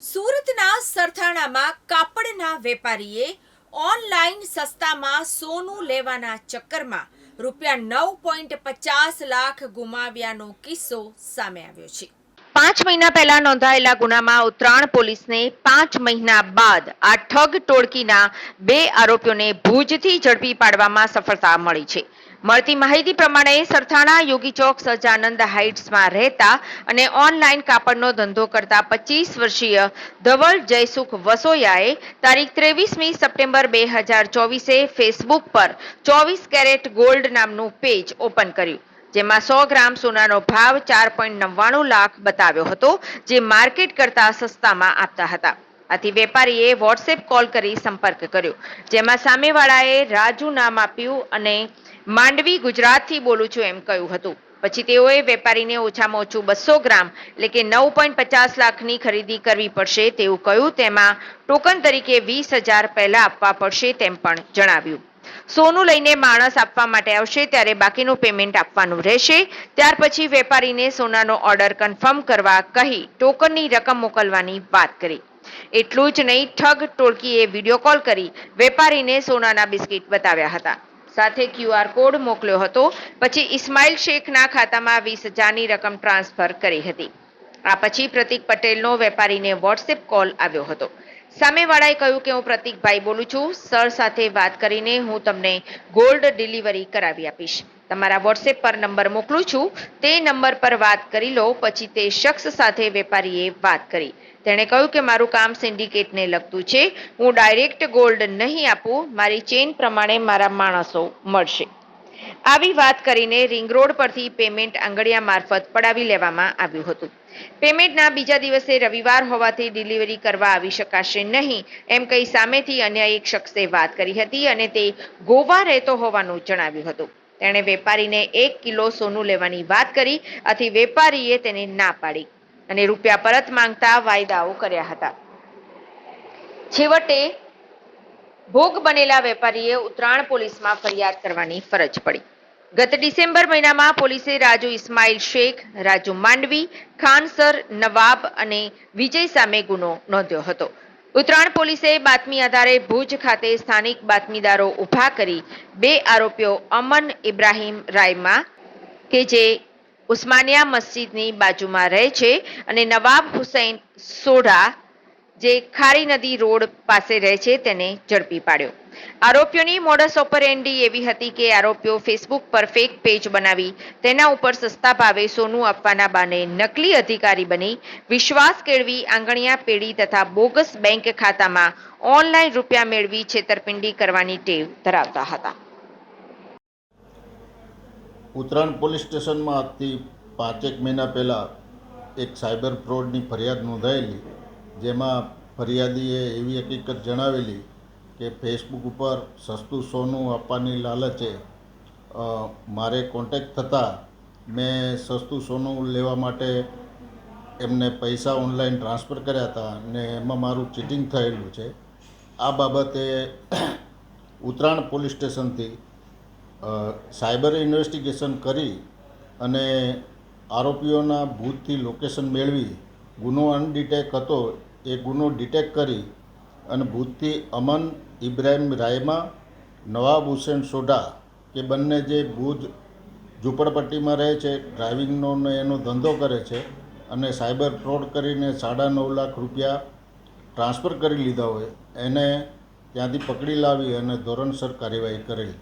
સુરતના સરથાણામાં કાપડના વેપારીએ ઓનલાઈન સસ્તામાં સોનું લેવાના ચક્કરમાં રૂપિયા નવ પોઈન્ટ પચાસ લાખ ગુમાવ્યાનો કિસ્સો સામે આવ્યો છે. પાંચ મહિના પહેલા નોંધાયેલા ગુનામાં ઉત્તરાયણ પોલીસને પાંચ મહિના બાદ આ ઠગ ટોળકીના બે આરોપીઓને ભુજથી ઝડપી પાડવામાં સફળતા મળી છે. મળતી માહિતી પ્રમાણે સરથાણા યોગી ચોક સજાનંદ હાઇટ્સમાં રહેતા અને ઓનલાઈન કાપડનો ધંધો કરતા પચીસ વર્ષીય ધવલ જયસુખ વસોયાએ તારીખ ત્રેવીસમી સપ્ટેમ્બર બે હજાર ચોવીસે ફેસબુક પર ચોવીસ કેરેટ ગોલ્ડ નામનું પેજ ઓપન કર્યું, જેમાં સો ગ્રામ સોનાનો ભાવ ચાર પોઈન્ટ નવ્વાણું લાખ બતાવ્યો હતો, જે માર્કેટ કરતા સસ્તામાં આપતા હતા. આથી વેપારીએ વોટ્સએપ કોલ કરી સંપર્ક કર્યો, જેમાં સામેવાળાએ રાજુ નામ આપ્યું અને માંડવી ગુજરાતથી બોલું છું એમ કહ્યું હતું. પછી તેઓએ વેપારીને ઓછામાં ઓછું બસો ગ્રામ એટલે કે નવ પોઈન્ટ પચાસ લાખની ખરીદી કરવી પડશે તેવું કહ્યું. તેમાં ટોકન તરીકે વીસ હજાર પહેલા આપવા પડશે તેમ પણ જણાવ્યું. સોનું લઈને માણસ આપવા માટે આવશે ત્યારે બાકીનું પેમેન્ટ આપવાનું રહેશે. ત્યાર પછી વેપારીને સોનાનો ઓર્ડર કન્ફર્મ કરવા કહી ટોકનની રકમ મોકલવાની વાત કરી. એટલું જ નહીં, ઠગ ટોળકીએ વીડિયો કોલ કરી વેપારીને સોનાના બિસ્કિટ બતાવ્યા હતા. સાથે ક્યુઆર કોડ મોકલ્યો હતો, પછી ઇસ્માઇલ શેખના ખાતામાં વીસ હજારની રકમ ટ્રાન્સફર કરી હતી. આ પછી પ્રતિક પટેલનો વેપારીને વોટ્સએપ કોલ આવ્યો હતો. સામેવાળાએ કહ્યું કે હું પ્રતિકભાઈ બોલું છું. સર સાથે વાત કરીને હું તમને ગોલ્ડ ડિલિવરી કરાવી આપીશ. તમારા વોટ્સએપ પર નંબર મોકલું છું. તે નંબર પર વાત કરી લો, પછી તે શખ્સ સાથે વેપારીએ વાત કરી. તેણે કહ્યું કે મારું કામ સિન્ડિકેટને લગતું છે. હું ડાયરેક્ટ ગોલ્ડ નહીં આપું. મારી ચેન પ્રમાણે મારા માણસો મળશે. આવી વાત કરીને રિંગ રોડ પરથી પેમેન્ટ આંગળિયા મારફત પડાવી લેવામાં આવ્યું હતું. પેમેન્ટના બીજા દિવસે રવિવાર હોવાથી ડિલિવરી કરવા આવી શકાશે નહીં, એમ કહી સામેથી અન્ય એક શખ્સે વાત કરી હતી અને તે ગોવા રહેતો હોવાનું જણાવ્યું હતું. તેણે વેપારીને એક કિલો સોનું લેવાની વાત કરી, આથી વેપારીએ તેને ના પાડી અને રૂપિયા પરત માંગતા વાયદાઓ કર્યા હતા. છેવટે ભોગ બનેલા વેપારીએ ઉત્તરાયણ પોલીસમાં ફરિયાદ કરવાની ફરજ પડી. ગત ડિસેમ્બર મહિનામાં પોલીસે રાજુ ઇસ્માઇલ શેખ, રાજુ માંડવી, ખાનસર, નવાબ અને વિજય સામે ગુનો નોંધ્યો હતો. ઉત્તરાયણ પોલીસે બાતમી આધારે ભુજ ખાતે સ્થાનિક બાતમીદારો ઊભા કરી બે આરોપીઓ અમન ઇબ્રાહીમ રાયમા, કે જે ઉસ્માનિયા મસ્જિદની બાજુમાં રહે છે, અને નવાબ હુસૈન સોઢા જે ખારી નદી રોડ પાસે રહે છે તેને ઝડપી પાડ્યો. આરોપીઓની મોડસ ઓપરેન્ડી એવી હતી કે આરોપીઓ ફેસબુક પર ફેક પેજ બનાવી, તેના ઉપર સસ્તા ભાવે સોનું આપવાના બાને નકલી અધિકારી બની, વિશ્વાસ કેળવી આંગણિયા પેઢી તથા બોગસ બેંક ખાતામાં ઓનલાઈન રૂપિયા મેળવી છેતરપિંડી કરવાની ટેવ ધરાવતા હતા. ઉત્તરાયણ પોલીસ સ્ટેશનમાં આજથી પાંચેક મહિના પહેલાં એક સાયબર ફ્રોડની ફરિયાદ નોંધાયેલી જેમાં ફરિયાદીએ એવી હકીકત જણાવેલી કે ફેસબુક ઉપર સસ્તું સોનું આપવાની લાલચે મારે કોન્ટેક થતાં મેં સસ્તું સોનું લેવા માટે એમને પૈસા ઓનલાઈન ટ્રાન્સફર કર્યા હતા અને એમાં મારું ચીટિંગ થયેલું છે. આ બાબતે ઉત્તરાયણ પોલીસ સ્ટેશનથી સાયબર ઇન્વેસ્ટિગેશન કરી અને આરોપીઓના ભૂતથી લોકેશન મેળવી ગુનો અનડિટેક હતો એ ગુનો ડિટેક્ટ કરી અને ભૂતથી અમન ઇબ્રાહિમ રાયમા નવાબ હુસેન સોઢા કે બંને જે ભુજ ઝૂંપડપટ્ટીમાં રહે છે ડ્રાઇવિંગનો ને એનો ધંધો કરે છે અને સાયબર ફ્રોડ કરીને સાડા નવ લાખ રૂપિયા ટ્રાન્સફર કરી લીધા હોય, એને ત્યાંથી પકડી લાવી અને ધોરણસર કાર્યવાહી કરેલી.